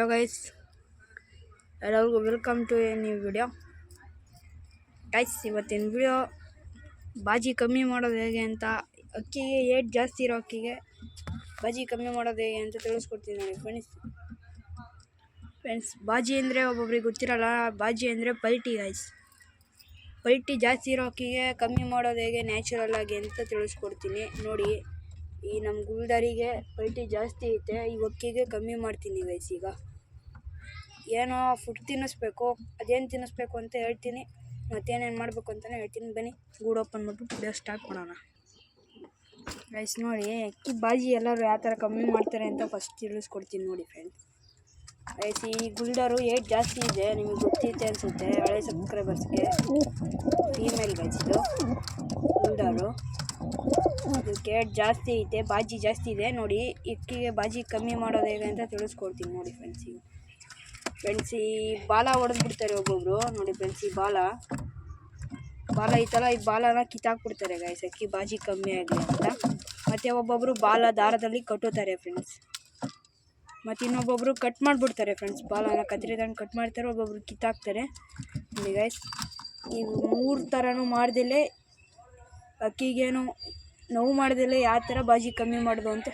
Hello guys ಎಲ್ಲರಿಗೂ welcome to a new video guys ಇವತ್ತಿನ video ಬಾಜಿ ಕಮ್ಮಿ ಮಾಡೋದು ಹೇಗೆ ಅಂತ, ಅಕ್ಕಿಗೆ ಏಟ್ ಜಾಸ್ತಿ ಇರೋ ಅಕ್ಕಿಗೆ ಬಾಜಿ ಕಮ್ಮಿ ಮಾಡೋದು ಹೇಗೆ ಅಂತ ತಿಳಿಸ್ಕೊಡ್ತೀನಿ ನನಗೆ ಫ್ರೆಂಡ್ಸ್ ಫ್ರೆಂಡ್ಸ್ ಬಾಜಿ ಅಂದರೆ ಒಬ್ಬೊಬ್ರಿಗೆ ಗೊತ್ತಿರಲ್ಲ, ಬಾಜಿ ಅಂದರೆ ಪಲ್ಟಿ ಗೈಸ್ ಪಲ್ಟಿ ಜಾಸ್ತಿ ಇರೋ ಅಕ್ಕಿಗೆ ಕಮ್ಮಿ ಮಾಡೋದು ಹೇಗೆ ನ್ಯಾಚುರಲ್ ಆಗಿ ಅಂತ ತಿಳಿಸ್ಕೊಡ್ತೀನಿ ನೋಡಿ. ಈ ನಮ್ಮ ಗುಲ್ದಾರಿಗೆ ಪಲ್ಟಿ ಜಾಸ್ತಿ ಐತೆ, ಈ ಅಕ್ಕಿಗೆ ಕಮ್ಮಿ ಮಾಡ್ತೀನಿ ಗೈಸ್ ಈಗ. ಏನೋ ಫುಡ್ ತಿನ್ನಿಸ್ಬೇಕು, ಅದೇನು ತಿನ್ನಿಸ್ಬೇಕು ಅಂತ ಹೇಳ್ತೀನಿ. ಮತ್ತೇನೇನು ಮಾಡಬೇಕು ಅಂತಲೇ ಹೇಳ್ತೀನಿ. ಬನ್ನಿ, ಗೂಡು ಓಪನ್ ಮಾಡ್ಬಿಟ್ಟು ವಿಡಿಯೋ ಸ್ಟಾರ್ಟ್ ಮಾಡೋಣ. ರೈಸ್ ನೋಡಿ, ಅಕ್ಕಿ, ಬಾಜಿ ಎಲ್ಲರೂ ಯಾವ ಥರ ಕಮ್ಮಿ ಮಾಡ್ತಾರೆ ಅಂತ ಫಸ್ಟ್ ತಿಳಿಸ್ಕೊಡ್ತೀನಿ ನೋಡಿ ಫ್ರೆಂಡ್ಸ್ ರೈಸ್ ಈ ಗುಲ್ಡರು ಏಟ್ ಜಾಸ್ತಿ ಇದೆ, ನಿಮಗೆ ಗೊತ್ತೈತೆ ಅನಿಸುತ್ತೆ ಹಳೆ ಸಬ್ಸ್ಕ್ರೈಬರ್ಸ್ಗೆ ಫೀಮೇಲ್ ಇದು, ಗುಲ್ಡರು. ಅದಕ್ಕೆ ಏಟ್ ಜಾಸ್ತಿ ಐತೆ, ಬಾಜಿ ಜಾಸ್ತಿ ಇದೆ. ನೋಡಿ, ಅಕ್ಕಿಗೆ ಬಾಜಿ ಕಮ್ಮಿ ಮಾಡೋದು ಹೇಗೆ ಅಂತ ತಿಳಿಸ್ಕೊಡ್ತೀನಿ ನೋಡಿ ಫ್ರೆಂಡ್ಸ್ ಈಗ. ಫ್ರೆಂಡ್ಸ್, ಈ ಬಾಲ ಹೊಡೆದ್ಬಿಡ್ತಾರೆ ಒಬ್ಬೊಬ್ರು. ನೋಡಿ ಫ್ರೆಂಡ್ಸ್, ಈ ಬಾಲ. ಬಾಲ ಐತಲ್ಲ ಈ ಬಾಲನ ಕಿತ್ತಾಕ್ಬಿಡ್ತಾರೆ ಗೈಸ್ ಅಕ್ಕಿ ಬಾಜಿ ಕಮ್ಮಿ ಆಗಲಿ ಅಂತ. ಮತ್ತು ಒಬ್ಬೊಬ್ಬರು ಬಾಲ ದಾರದಲ್ಲಿ ಕಟ್ಟುತ್ತಾರೆ ಫ್ರೆಂಡ್ಸ್ ಮತ್ತು ಇನ್ನೊಬ್ಬೊಬ್ಬರು ಕಟ್ ಮಾಡಿಬಿಡ್ತಾರೆ ಫ್ರೆಂಡ್ಸ್ ಬಾಲನ ಕತ್ತರಿ ತಗೊಂಡು ಕಟ್ ಮಾಡ್ತಾರೆ, ಒಬ್ಬೊಬ್ರು ಕಿತ್ತಾಕ್ತಾರೆ. ನೋಡಿ ಗೈಸ್ ಈ ಮೂರು ಥರನೂ ಮಾಡ್ದಲೇ ಅಕ್ಕಿಗೇನು ನೋವು ಮಾಡ್ದಲೇ ಯಾವ ಥರ ಬಾಜಿ ಕಮ್ಮಿ ಮಾಡೋದು ಅಂತ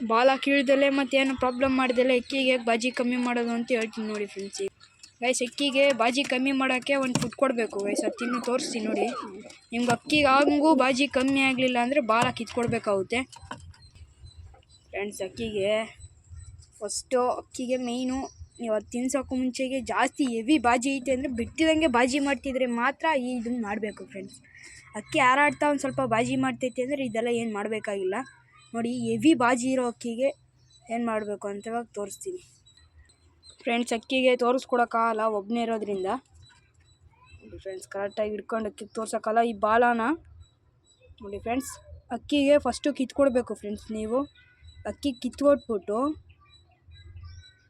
ಬಾಲ ಕೀಳ್ದಲೆ ಮತ್ತೇನು ಪ್ರಾಬ್ಲಮ್ ಮಾಡ್ದಲ್ಲೇ ಅಕ್ಕಿಗೆ ಬಾಜಿ ಕಮ್ಮಿ ಮಾಡೋದು ಅಂತ ಹೇಳ್ತೀನಿ ನೋಡಿ ಫ್ರೆಂಡ್ಸ್ ಗೈಸ್ ಅಕ್ಕಿಗೆ ಬಾಜಿ ಕಮ್ಮಿ ಮಾಡೋಕ್ಕೆ ಒಂದು ಫುಡ್ ಕೊಡಬೇಕು ಗೈಸ್ ಅದು ತಿನ್ನು, ತೋರಿಸ್ತೀನಿ ನೋಡಿ. ನಿಮ್ಗೆ ಅಕ್ಕಿಗೆ ಹಂಗೂ ಬಾಜಿ ಕಮ್ಮಿ ಆಗಲಿಲ್ಲ ಅಂದರೆ ಭಾಳ ಕಿತ್ಕೊಡ್ಬೇಕಾಗುತ್ತೆ. ಫ್ರೆಂಡ್ಸ್ ಅಕ್ಕಿಗೆ ಫಸ್ಟು ಅಕ್ಕಿಗೆ ಮೇಯ್ನು ನೀವು ಅದು ತಿನ್ಸೋಕ್ಕೂ ಮುಂಚೆಗೆ ಜಾಸ್ತಿ ಹೆವಿ ಬಾಜಿ ಐತೆ ಅಂದರೆ ಬಿಟ್ಟಿದಂಗೆ ಬಾಜಿ ಮಾಡ್ತಿದ್ರೆ ಮಾತ್ರ ಈ ಇದನ್ನು ಮಾಡಬೇಕು ಫ್ರೆಂಡ್ಸ್ ಅಕ್ಕಿ ಹಾರಾಡ್ತಾ ಒಂದು ಸ್ವಲ್ಪ ಬಾಜಿ ಮಾಡ್ತೈತೆ ಅಂದರೆ ಇದೆಲ್ಲ ಏನು ಮಾಡಬೇಕಾಗಿಲ್ಲ. ನೋಡಿ ಹೆವಿ ಬಾಜಿ ಇರೋ ಅಕ್ಕಿಗೆ ಏನು ಮಾಡಬೇಕು ಅಂತ ಇವಾಗ ತೋರಿಸ್ತೀನಿ. ಫ್ರೆಂಡ್ಸ್ ಅಕ್ಕಿಗೆ ತೋರಿಸ್ಕೊಡೋಕ್ಕಾಗಲ್ಲ ಒಬ್ಬನೇ ಇರೋದ್ರಿಂದ. ನೋಡಿ ಫ್ರೆಂಡ್ಸ್ ಕರೆಕ್ಟಾಗಿ ಹಿಡ್ಕೊಂಡು ಅಕ್ಕಿಗೆ ತೋರ್ಸೋಕ್ಕಲ್ಲ ಈ ಬಾಲನ ನೋಡಿ ಫ್ರೆಂಡ್ಸ್ ಅಕ್ಕಿಗೆ ಫಸ್ಟು ಕಿತ್ಕೊಡ್ಬೇಕು ಫ್ರೆಂಡ್ಸ್ ನೀವು. ಅಕ್ಕಿ ಕಿತ್ಕೊಟ್ಬಿಟ್ಟು,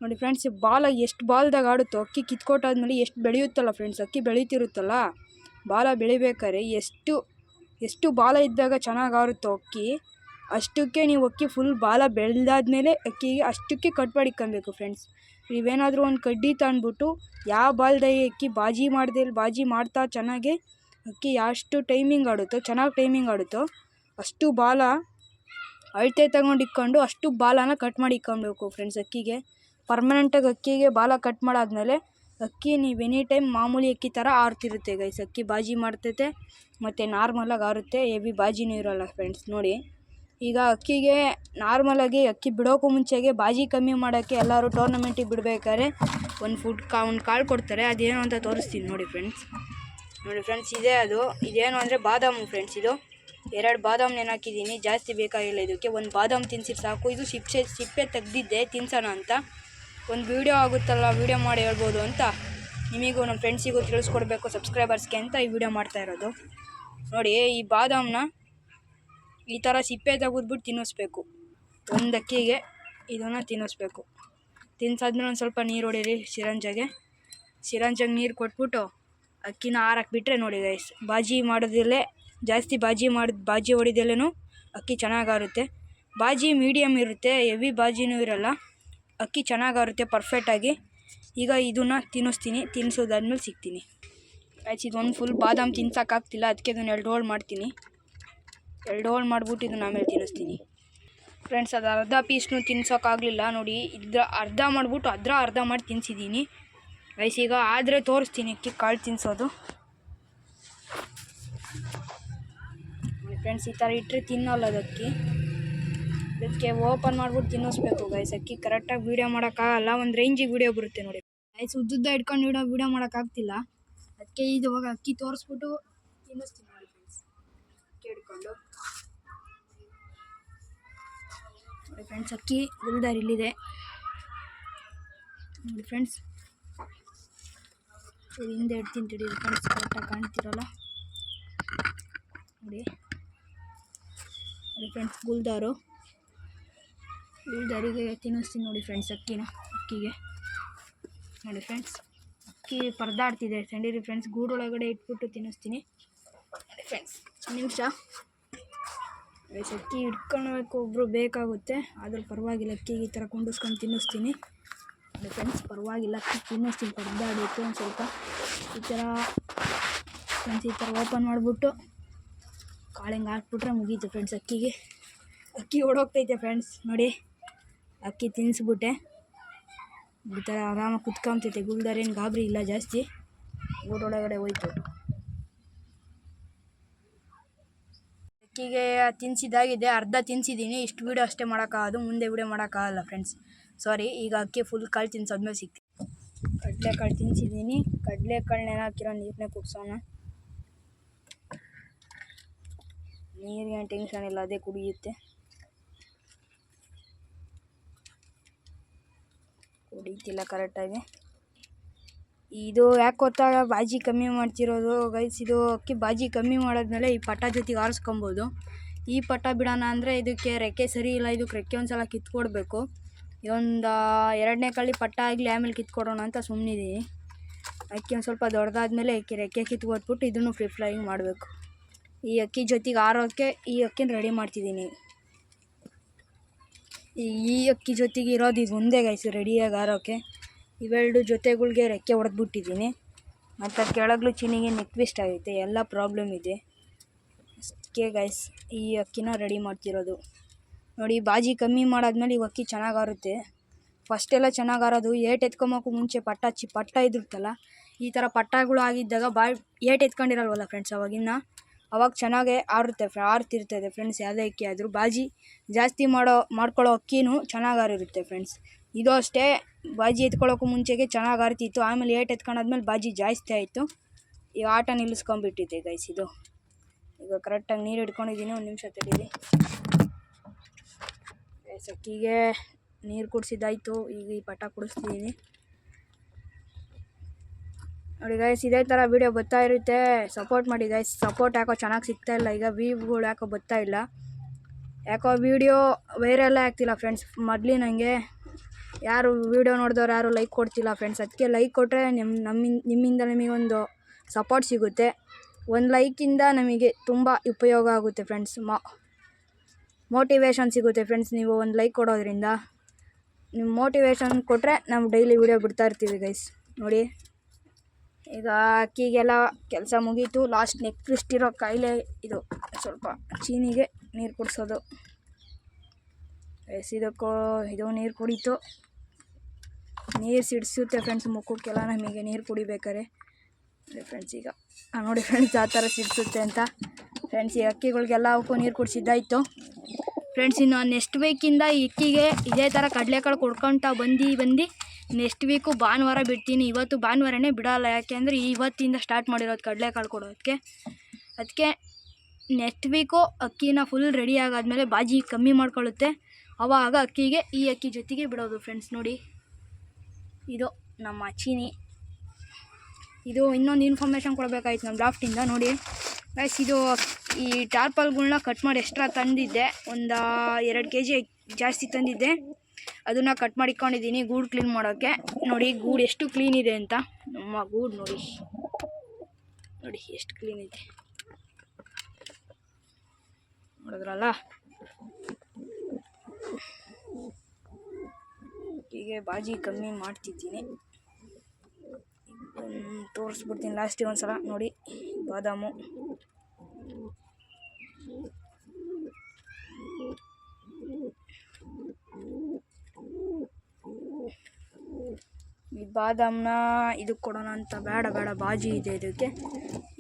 ನೋಡಿ ಫ್ರೆಂಡ್ಸ್ ಈ ಬಾಲ ಎಷ್ಟು ಬಾಲ್ದಾಗ ಆಡುತ್ತೋ, ಅಕ್ಕಿ ಕಿತ್ಕೊಟ್ಟಾದ್ಮೇಲೆ ಎಷ್ಟು ಬೆಳೆಯುತ್ತಲ್ಲ ಫ್ರೆಂಡ್ಸ್ ಅಕ್ಕಿ ಬೆಳೀತಿರುತ್ತಲ್ಲ? ಬಾಲ ಬೆಳಿಬೇಕಾದ್ರೆ ಎಷ್ಟು ಎಷ್ಟು ಬಾಲ ಇದ್ದಾಗ ಚೆನ್ನಾಗಿ ಆರುತ್ತೋ ಅಕ್ಕಿ? ಅಷ್ಟಕ್ಕೆ ನೀವು ಅಕ್ಕಿ ಫುಲ್ ಬಾಲ ಬೆಳೆದಾದ್ಮೇಲೆ ಅಕ್ಕಿಗೆ ಅಷ್ಟಕ್ಕೆ ಕಟ್ ಮಾಡಿಕ್ಕಬೇಕು ಫ್ರೆಂಡ್ಸ್ ನೀವೇನಾದರೂ ಒಂದು ಕಡ್ಡಿ ತಂದ್ಬಿಟ್ಟು ಯಾವ ಬಾಲ್ದಾಗಿ ಅಕ್ಕಿ ಬಾಜಿ ಮಾಡ್ದೆ, ಬಾಜಿ ಮಾಡ್ತಾ ಚೆನ್ನಾಗಿ ಅಕ್ಕಿ ಎಷ್ಟು ಟೈಮಿಂಗ್ ಆಡುತ್ತೋ, ಚೆನ್ನಾಗಿ ಟೈಮಿಂಗ್ ಆಡುತ್ತೋ ಅಷ್ಟು ಬಾಲ ಅಳತೆ ತಗೊಂಡಿಕ್ಕೊಂಡು ಅಷ್ಟು ಬಾಲನ ಕಟ್ ಮಾಡಿ ಇಕ್ಕೊಬೇಕು ಫ್ರೆಂಡ್ಸ್ ಅಕ್ಕಿಗೆ ಪರ್ಮನೆಂಟಾಗಿ ಅಕ್ಕಿಗೆ ಬಾಲ ಕಟ್ ಮಾಡಾದ್ಮೇಲೆ ಅಕ್ಕಿ ನೀವು ಎನಿ ಟೈಮ್ ಮಾಮೂಲಿ ಅಕ್ಕಿ ಥರ ಆರ್ತಿರುತ್ತೆ ಗೈಸ್ ಅಕ್ಕಿ ಬಾಜಿ ಮಾಡ್ತೈತೆ, ಮತ್ತು ನಾರ್ಮಲಾಗಿ ಆರುತ್ತೆ ಹೆವಿ ಬಾಜಿನೂ ಇರೋಲ್ಲ ಫ್ರೆಂಡ್ಸ್ ನೋಡಿ. ಈಗ ಅಕ್ಕಿಗೆ ನಾರ್ಮಲಾಗಿ ಅಕ್ಕಿ ಬಿಡೋಕ್ಕೂ ಮುಂಚೆಗೆ ಬಾಜಿ ಕಮ್ಮಿ ಮಾಡೋಕ್ಕೆ ಎಲ್ಲರೂ ಟೂರ್ನಮೆಂಟಿಗೆ ಬಿಡಬೇಕಾದ್ರೆ ಒಂದು ಫುಡ್ ಕಾ, ಒಂದು ಕಾಳು ಕೊಡ್ತಾರೆ. ಅದೇನು ಅಂತ ತೋರಿಸ್ತೀನಿ ನೋಡಿ ಫ್ರೆಂಡ್ಸ್ ನೋಡಿ ಫ್ರೆಂಡ್ಸ್ ಇದೇ ಅದು. ಇದೇನು ಅಂದರೆ ಬಾದಾಮು ಫ್ರೆಂಡ್ಸ್ ಇದು. ಎರಡು ಬಾದಾಮ್ ನೆನಾಕಿದ್ದೀನಿ ಜಾಸ್ತಿ ಬೇಕಾಗಿಲ್ಲ ಇದಕ್ಕೆ. ಒಂದು ಬಾದಾಮ್ ತಿನ್ಸಿದ್ರೆ ಸಾಕು. ಇದು ಸಿಪ್ಪೆ ಸಿಪ್ಪೆ ತೆಗ್ದಿದ್ದೆ, ತಿನ್ಸೋಣ ಅಂತ. ಒಂದು ವೀಡಿಯೋ ಆಗುತ್ತಲ್ಲ ವೀಡಿಯೋ ಮಾಡಿ ಹೇಳ್ಬೋದು ಅಂತ. ನಿಮಗೂ ನಮ್ಮ ಫ್ರೆಂಡ್ಸಿಗೂ ತಿಳಿಸ್ಕೊಡ್ಬೇಕು ಸಬ್ಸ್ಕ್ರೈಬರ್ಸ್ಗೆ ಅಂತ ಈ ವಿಡಿಯೋ ಮಾಡ್ತಾ ಇರೋದು. ನೋಡಿ, ಈ ಬಾದಾಮನ್ನ ಈ ಥರ ಸಿಪ್ಪೆ ತೆಗೆದ್ಬಿಟ್ಟು ತಿನ್ನಿಸ್ಬೇಕು. ಒಂದು ಅಕ್ಕಿಗೆ ಇದನ್ನು ತಿನ್ನಿಸ್ಬೇಕು. ತಿನ್ಸಾದ್ಮೇಲೆ ಒಂದು ಸ್ವಲ್ಪ ನೀರು ಹೊಡೀರಿ ಸಿರಂಜಾಗೆ ಸಿರಂಜಾಗೆ ನೀರು ಕೊಟ್ಬಿಟ್ಟು ಅಕ್ಕಿನ ಆರಕ್ಕೆ ಬಿಟ್ಟರೆ ನೋಡಿ ಗೈಸ್ ಬಾಜಿ ಮಾಡೋದಿಲ್ಲೇ, ಜಾಸ್ತಿ ಬಾಜಿ ಮಾಡಿದ ಬಾಜಿ ಹೊಡಿದಲ್ಲೂ ಅಕ್ಕಿ ಚೆನ್ನಾಗಾರುತ್ತೆ. ಬಾಜಿ ಮೀಡಿಯಮ್ ಇರುತ್ತೆ ಹೆವಿ ಬಾಜಿನೂ ಇರಲ್ಲ. ಅಕ್ಕಿ ಚೆನ್ನಾಗಾರುತ್ತೆ ಪರ್ಫೆಕ್ಟಾಗಿ ಈಗ ಇದನ್ನು ತಿನ್ನಿಸ್ತೀನಿ ತಿನ್ನಿಸೋದಾದ್ಮೇಲೆ ಸಿಗ್ತೀನಿ. ಆಯ್ತು ಇದೊಂದು ಫುಲ್ ಬಾದಾಮ್ ತಿನ್ಸೋಕ್ಕಾಗ್ತಿಲ್ಲ ಅದಕ್ಕೆ ಇದನ್ನು ಎರಡು ಹೋಲ್ ಮಾಡ್ತೀನಿ. ಎರಡು ಹೋಳು ಮಾಡಿಬಿಟ್ಟು ಇದನ್ನು ಆಮೇಲೆ ತಿನ್ನಿಸ್ತೀನಿ. ಫ್ರೆಂಡ್ಸ್ ಅದು ಅರ್ಧ ಪೀಸ್ನು ತಿನ್ಸೋಕ್ಕಾಗಲಿಲ್ಲ ನೋಡಿ. ಇದ್ರ ಅರ್ಧ ಮಾಡಿಬಿಟ್ಟು ಅದ್ರ ಅರ್ಧ ಮಾಡಿ ತಿನ್ಸಿದ್ದೀನಿ ಗೈಸ್ ಈಗ ಆದರೆ ತೋರಿಸ್ತೀನಿ ಅಕ್ಕಿ ಕಾಳು ತಿನ್ನಿಸೋದು ಫ್ರೆಂಡ್ಸ್ ಈ ಥರ ಇಟ್ಟರೆ ತಿನ್ನೋಲ್ಲ ಅದು ಅಕ್ಕಿ. ಅದಕ್ಕೆ ಓಪನ್ ಮಾಡ್ಬಿಟ್ಟು ತಿನ್ನಿಸ್ಬೇಕು ಗೈಸ್ ಅಕ್ಕಿ ಕರೆಕ್ಟಾಗಿ ವೀಡಿಯೋ ಮಾಡೋಕ್ಕಾಗಲ್ಲ, ಒಂದು ರೇಂಜಿಗೆ ವೀಡಿಯೋ ಬರುತ್ತೆ ನೋಡಿ. ಗೈಸ್ ಉದ್ದುದ್ದ ಇಟ್ಕೊಂಡು ವೀಡಿಯೋ ವೀಡಿಯೋ ಮಾಡೋಕ್ಕಾಗ್ತಿಲ್ಲ. ಅದಕ್ಕೆ ಇದು ಅಕ್ಕಿ ತೋರಿಸ್ಬಿಟ್ಟು ತಿನ್ನಿಸ್ತೀನಿ ನೋಡಿ ಫ್ರೆಂಡ್ಸ್ ಅಕ್ಕಿ ನೋಡಿ ಫ್ರೆಂಡ್ಸ್ ಅಕ್ಕಿ ಗುಲ್ದಾರ್ ಇಲ್ಲಿದೆ. ನೋಡಿ ಫ್ರೆಂಡ್ಸ್ ಹಿಂದೆ ಇಡ್ತೀನಿ ತಿಳಿ ಫ್ರೆಂಡ್ಸ್ ಕರೆಕ್ಟಾಗಿ ಕಾಣ್ತಿರಲ್ಲ. ನೋಡಿ. ನೋಡಿ ಫ್ರೆಂಡ್ಸ್ ಗುಲ್ದಾರು. ಗುಲ್ದಾರಿಗೆ ತಿನ್ನಿಸ್ತೀನಿ ನೋಡಿ ಫ್ರೆಂಡ್ಸ್ ಅಕ್ಕಿನ, ಅಕ್ಕಿಗೆ. ನೋಡಿ ಫ್ರೆಂಡ್ಸ್ ಅಕ್ಕಿ ಪರದಾಡ್ತಿದೆ. ಸಂಡಿರಿ ಫ್ರೆಂಡ್ಸ್ ಗೂಡೊಳಗಡೆ ಇಟ್ಬಿಟ್ಟು ತಿನ್ನಿಸ್ತೀನಿ. ನೋಡಿ ಫ್ರೆಂಡ್ಸ್ ನಿಮಿಷ. ಅಕ್ಕಿ ಹಿಡ್ಕೊಳ್ಬೇಕು ಒಬ್ಬರು ಬೇಕಾಗುತ್ತೆ. ಆದರೂ ಪರವಾಗಿಲ್ಲ ಅಕ್ಕಿಗೆ ಈ ಥರ ಕುಂಡಿಸ್ಕೊಂಡು ತಿನ್ನಿಸ್ತೀನಿ. ಫ್ರೆಂಡ್ಸ್ ಪರವಾಗಿಲ್ಲ, ಅಕ್ಕಿ ತಿನ್ನಿಸ್ತೀನಿ ಪರದಾಡಿತ್ತು ಒಂದು ಸ್ವಲ್ಪ. ಈ ಥರ ಫ್ರೆಂಡ್ಸ್ ಈ ಥರ ಓಪನ್ ಮಾಡಿಬಿಟ್ಟು ಕಾಳಿಂಗ್ ಹಾಕ್ಬಿಟ್ರೆ ಮುಗೀತು ಫ್ರೆಂಡ್ಸ್ ಅಕ್ಕಿಗೆ. ಅಕ್ಕಿ ಓಡೋಗ್ತೈತೆ ಫ್ರೆಂಡ್ಸ್ ನೋಡಿ. ಅಕ್ಕಿ ತಿನ್ನಿಸ್ಬಿಟ್ಟೆ ಈ ಥರ ಆರಾಮಾಗಿ ಕುತ್ಕೊಂತೈತೆ. ಗುಳ್ದಾರೇನು ಗಾಬರಿ ಇಲ್ಲ ಜಾಸ್ತಿ. ಊಟೊಳಗಡೆ ಹೋಯ್ತು. ಅಕ್ಕಿಗೆ ತಿನ್ಸಿದಾಗಿದೆ ಅರ್ಧ ತಿನ್ಸಿದ್ದೀನಿ. ಇಷ್ಟು ವೀಡಿಯೋ ಅಷ್ಟೇ ಮಾಡೋಕ್ಕಾಗೋದು, ಮುಂದೆ ವೀಡಿಯೋ ಮಾಡೋಕ್ಕಾಗಲ್ಲ ಫ್ರೆಂಡ್ಸ್ ಸಾರಿ ಈಗ ಅಕ್ಕಿ ಫುಲ್ ಕಾಳು ತಿನ್ಸೋದ್ಮೇಲೆ ಸಿಗ್ತೀನಿ. ಕಡಲೆಕಾಳು ತಿನ್ಸಿದ್ದೀನಿ. ಕಡಲೆಕಾಳು ಹಾಕಿರೋ ನೀರನ್ನೇ ಕುಡ್ಸೋಣ. ನೀರಿಗೆ ಟೆನ್ಷನ್ ಇಲ್ಲ, ಅದೇ ಕುಡಿಯುತ್ತೆ. ಕುಡಿತಿಲ್ಲ ಕರೆಕ್ಟಾಗಿ ಇದು ಯಾಕೆ ಗೊತ್ತಾ? ಬಾಜಿ ಕಮ್ಮಿ ಮಾಡ್ತಿರೋದು ಗೈಸ್ ಇದು ಅಕ್ಕಿ ಬಾಜಿ ಕಮ್ಮಿ ಮಾಡಿದ್ಮೇಲೆ ಈ ಪಟ ಜೊತೆಗೆ ಆರಿಸ್ಕೊಬೋದು. ಈ ಪಟ ಬಿಡೋಣ ಅಂದರೆ ಇದಕ್ಕೆ ರೆಕ್ಕೆ ಸರಿ ಇಲ್ಲ, ಇದಕ್ಕೆ ರೆಕ್ಕೆ ಒಂದು ಸಲ ಕಿತ್ಕೊಡ್ಬೇಕು. ಇದೊಂದು ಎರಡನೇ ಕಳ್ಳಿ ಪಟ್ಟ ಆಗಲಿ, ಆಮೇಲೆ ಕಿತ್ಕೊಡೋಣ ಅಂತ ಸುಮ್ಮನಿದ್ದೀನಿ ಅಕ್ಕಿ ಒಂದು ಸ್ವಲ್ಪ ದೊಡ್ಡದಾದ್ಮೇಲೆ ಅಕ್ಕಿ ರೆಕ್ಕೆ ಕಿತ್ಕೊಟ್ಬಿಟ್ಟು ಇದನ್ನು ಫ್ರೀ ಫ್ಲೈಯಿಂಗ್ ಮಾಡಬೇಕು. ಈ ಅಕ್ಕಿ ಜೊತೆಗೆ ಆರೋಕ್ಕೆ ಈ ಅಕ್ಕಿನ ರೆಡಿ ಮಾಡ್ತಿದ್ದೀನಿ ಈ ಈ ಅಕ್ಕಿ ಜೊತೆಗೆ ಇರೋದು ಇದು ಒಂದೇ ಗೈಸು ರೆಡಿಯಾಗಿ ಆರೋಕ್ಕೆ ಇವೆರಡು ಜೊತೆಗಳಿಗೆ ರೆಕ್ಕೆ ಹೊಡೆದ್ಬಿಟ್ಟಿದ್ದೀನಿ. ಮತ್ತು ಕೆಳಗಲು ಚಿನಿಗೆ ನೆಕ್ವಿಸ್ಟ್ ಆಗೈತೆ, ಎಲ್ಲ ಪ್ರಾಬ್ಲಮ್ ಇದೆ. ಅಷ್ಟಕ್ಕೆ ಗೈಸ್ ಈ ಅಕ್ಕಿನ ರೆಡಿ ಮಾಡ್ತಿರೋದು. ನೋಡಿ, ಬಾಜಿ ಕಮ್ಮಿ ಮಾಡಾದ್ಮೇಲೆ ಈ ಅಕ್ಕಿ ಚೆನ್ನಾಗಿ ಆರುತ್ತೆ. ಫಸ್ಟೆಲ್ಲ ಚೆನ್ನಾಗಿ ಆರೋದು, ಏಟ್ ಎತ್ಕೊಂಬೋಕು ಮುಂಚೆ ಪಟ್ಟ ಚಿ ಪಟ್ಟ ಇದಿರುತ್ತಲ್ಲ, ಈ ಥರ ಪಟ್ಟಗಳು ಆಗಿದ್ದಾಗ ಬಾ ಏಟ್ ಎತ್ಕೊಂಡಿರಲ್ವಲ್ಲ ಫ್ರೆಂಡ್ಸ್ ಅವಾಗಿನ್ನ? ಅವಾಗ ಚೆನ್ನಾಗೇ ಆರುತ್ತೆ ಆರ್ತಿರ್ತದೆ ಫ್ರೆಂಡ್ಸ್ ಯಾವುದೇ ಅಕ್ಕಿ ಆದರೂ ಬಾಜಿ ಜಾಸ್ತಿ ಮಾಡೋ, ಮಾಡ್ಕೊಳ್ಳೋ ಅಕ್ಕಿನೂ ಚೆನ್ನಾಗಿ ಆರಿರುತ್ತೆ ಫ್ರೆಂಡ್ಸ್ ಇದು ಅಷ್ಟೇ. ಬಾಜಿ ಎತ್ಕೊಳ್ಳೋಕ್ಕೂ ಮುಂಚೆಗೆ ಚೆನ್ನಾಗಿ ಆರ್ತಿತ್ತು ಆಮೇಲೆ ಏಟ್ ಎತ್ಕೊಂಡಾದ್ಮೇಲೆ ಬಾಜಿ ಜಾಸ್ತಿ ಆಯಿತು. ಈ ಆಟ ನಿಲ್ಲಿಸ್ಕೊಂಬಿಟ್ಟಿದೆ ಗೈಸ್ ಇದು. ಈಗ ಕರೆಕ್ಟಾಗಿ ನೀರು ಹಿಡ್ಕೊಂಡಿದ್ದೀನಿ. ಒಂದು ನಿಮಿಷ ತಡೀರಿ. ಗೈಸ್ ಅಕ್ಕಿಗೆ ನೀರು ಕುಡಿಸಿದ್ದಾಯ್ತು. ಈಗ ಈ ಪಟ ಕುಡಿಸ್ತಿದ್ದೀನಿ ನೋಡಿ ಗೈಸ್ ಇದೇ ಥರ ವೀಡಿಯೋ ಬರ್ತಾ ಇರುತ್ತೆ. ಸಪೋರ್ಟ್ ಮಾಡಿ ಗೈಸ್ ಸಪೋರ್ಟ್ ಯಾಕೋ ಚೆನ್ನಾಗಿ ಸಿಗ್ತಾ ಇಲ್ಲ. ಈಗ ವೀವ್ಗಳು ಯಾಕೋ ಬರ್ತಾ ಇಲ್ಲ. ಯಾಕೋ ವೀಡಿಯೋ ವೈರಲ್ಲೇ ಆಗ್ತಿಲ್ಲ ಫ್ರೆಂಡ್ಸ್ ಮೊದಲಿನಂಗೆ ಯಾರು ವೀಡಿಯೋ ನೋಡಿದವ್ರು ಯಾರು ಲೈಕ್ ಕೊಡ್ತಿಲ್ಲ ಫ್ರೆಂಡ್ಸ್ ಅದಕ್ಕೆ ಲೈಕ್ ಕೊಟ್ಟರೆ ನಿಮ್ಮ ನಮ್ಮಿಂದ ನಿಮ್ಮಿಂದ ನಮಗೊಂದು ಸಪೋರ್ಟ್ ಸಿಗುತ್ತೆ. ಒಂದು ಲೈಕಿಂದ ನಮಗೆ ತುಂಬ ಉಪಯೋಗ ಆಗುತ್ತೆ ಫ್ರೆಂಡ್ಸ್ ಮೋಟಿವೇಶನ್ ಸಿಗುತ್ತೆ ಫ್ರೆಂಡ್ಸ್ ನೀವು ಒಂದು ಲೈಕ್ ಕೊಡೋದ್ರಿಂದ. ನಿಮ್ಮ ಮೋಟಿವೇಶನ್ ಕೊಟ್ಟರೆ ನಾವು ಡೈಲಿ ವೀಡಿಯೋ ಬಿಡ್ತಾ ಇರ್ತೀವಿ ಗೈಸ್ ನೋಡಿ. ಈಗ ಅಕ್ಕಿಗೆಲ್ಲ ಕೆಲಸ ಮುಗೀತು. ಲಾಸ್ಟ್ ನೆಕ್ಸ್ಟ್ ಇರೋ ಕಾಯಿಲೆ ಇದು. ಸ್ವಲ್ಪ ಚೀನಿಗೆ ನೀರು ಕುಡಿಸೋದು. ಎಸ್ ಇದಕ್ಕೂ, ಇದು ನೀರು ಕುಡೀತು. ನೀರು ಸಿಡಿಸುತ್ತೆ ಫ್ರೆಂಡ್ಸ್ ಮುಖಕ್ಕೆಲ್ಲ ನಮಗೆ ನೀರು ಕುಡಿಬೇಕಾರೆ. ಫ್ರೆಂಡ್ಸ್ ಈಗ ನೋಡಿ ಫ್ರೆಂಡ್ಸ್ ಆ ಥರ ಸಿಡಿಸುತ್ತೆ ಅಂತ. ಫ್ರೆಂಡ್ಸ್ ಈ ಅಕ್ಕಿಗಳಿಗೆಲ್ಲ ಅವಕ್ಕೂ ನೀರು ಕುಡಿಸಿದ್ದಾಯಿತು. ಫ್ರೆಂಡ್ಸ್ ಇನ್ನು ನೆಕ್ಸ್ಟ್ ವೀಕಿಂದ ಈ ಅಕ್ಕಿಗೆ ಇದೇ ಥರ ಕಡಲೆಕಾಳು ಕೊಡ್ಕೊಳ್ತಾ ಬಂದು ಬಂದು ನೆಕ್ಸ್ಟ್ ವೀಕು ಭಾನುವಾರ ಬಿಡ್ತೀನಿ. ಇವತ್ತು ಭಾನುವಾರನೇ ಬಿಡೋಲ್ಲ, ಯಾಕೆಂದರೆ ಇವತ್ತಿಂದ ಸ್ಟಾರ್ಟ್ ಮಾಡಿರೋದು ಕಡಲೆಕಾಳು ಕೊಡೋದಕ್ಕೆ. ಅದಕ್ಕೆ ನೆಕ್ಸ್ಟ್ ವೀಕು ಅಕ್ಕಿನ ಫುಲ್ ರೆಡಿ ಆಗಾದಮೇಲೆ ಬಾಜಿ ಕಮ್ಮಿ ಮಾಡ್ಕೊಳ್ಳುತ್ತೆ. ಅವಾಗ ಅಕ್ಕಿಗೆ ಈ ಅಕ್ಕಿ ಜೊತೆಗೆ ಬಿಡೋದು ಫ್ರೆಂಡ್ಸ್ ನೋಡಿ. ಇದು ನಮ್ಮ ಚೀನಿ. ಇದು ಇನ್ನೊಂದು ಇನ್ಫಾರ್ಮೇಷನ್ ಕೊಡಬೇಕಾಯ್ತು ನಮ್ಮ ಡ್ರಾಫ್ಟಿಂದ ನೋಡಿ. ಗೈಸ್ ಇದು ಈ ಟಾರ್ಪಲ್ಗಳನ್ನ ಕಟ್ ಮಾಡಿ ಎಕ್ಸ್ಟ್ರಾ ತಂದಿದ್ದೆ. ಒಂದು ಎರಡು ಕೆ ಜಿ ಜಾಸ್ತಿ ತಂದಿದ್ದೆ. ಅದನ್ನು ಕಟ್ ಮಾಡಿ ಇಟ್ಕೊಂಡಿದ್ದೀನಿ ಗೂಡು ಕ್ಲೀನ್ ಮಾಡೋಕ್ಕೆ ನೋಡಿ, ಗೂಡು ಎಷ್ಟು ಕ್ಲೀನ್ ಇದೆ ಅಂತ. ನಮ್ಮ ಗೂಡು ನೋಡಿ. ನೋಡಿ, ಎಷ್ಟು ಕ್ಲೀನ್ ಇದೆ. ನೋಡಿದ್ರಲ್ಲ? ಹೀಗೆ ಬಾಜಿ ಕಮ್ಮಿ ಮಾಡ್ತಿದ್ದೀನಿ. ತೋರಿಸ್ಬಿಡ್ತೀನಿ ಲಾಸ್ಟಿಗೆ ಒಂದು ಸಲ ನೋಡಿ, ಬಾದಾಮು. ಈ ಬಾದಾಮನ್ನ ಇದಕ್ಕೆ ಕೊಡೋಣ ಅಂತ ಬೇಡ ಬೇಡ, ಬಾಜಿ ಇದೆ ಇದಕ್ಕೆ.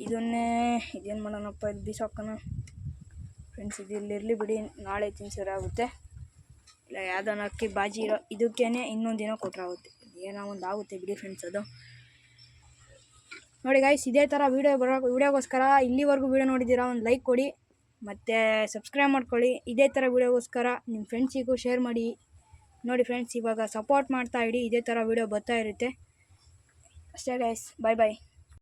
ಇದನ್ನೇ ಇದೇನು ಮಾಡೋಣಪ್ಪ, ಇದು ಬಿಸಾಕೋಣ ಫ್ರೆಂಡ್ಸ್ ಇದು ಇಲ್ಲಿರಲಿ ಬಿಡಿ, ನಾಳೆ ತಿನ್ಸರಾಗುತ್ತೆ ಯಾವ್ದಾನ ಅಕ್ಕಿ, ಬಾಜಿ ಇರೋ ಇದಕ್ಕೇನೆ ಇನ್ನೊಂದು ದಿನ ಕೊಟ್ಟರಾಗುತ್ತೆ ಏನೋ ಒಂದು ಆಗುತ್ತೆ ಬಿಡಿ ಫ್ರೆಂಡ್ಸ್ ಅದು. ನೋಡಿ ಗಾಯ್ಸ್ ಇದೇ ಥರ ವೀಡಿಯೋ ಬರೋ ವೀಡಿಯೋಗೋಸ್ಕರ ಇಲ್ಲಿವರೆಗೂ ವೀಡಿಯೋ ನೋಡಿದ್ದೀರಾ, ಒಂದು ಲೈಕ್ ಕೊಡಿ, ಮತ್ತು ಸಬ್ಸ್ಕ್ರೈಬ್ ಮಾಡ್ಕೊಳ್ಳಿ. ಇದೇ ಥರ ವೀಡಿಯೋಗೋಸ್ಕರ ನಿಮ್ಮ ಫ್ರೆಂಡ್ಸಿಗೂ ಶೇರ್ ಮಾಡಿ. ನೋಡಿ ಫ್ರೆಂಡ್ಸ್ ಇವಾಗ ಸಪೋರ್ಟ್ ಮಾಡ್ತಾ ಇಡಿ, ಇದೇ ಥರ ವೀಡಿಯೋ ಬರ್ತಾ ಇರುತ್ತೆ. ಅಷ್ಟೇ ಗೈಸ್ ಬಾಯ್ ಬಾಯ್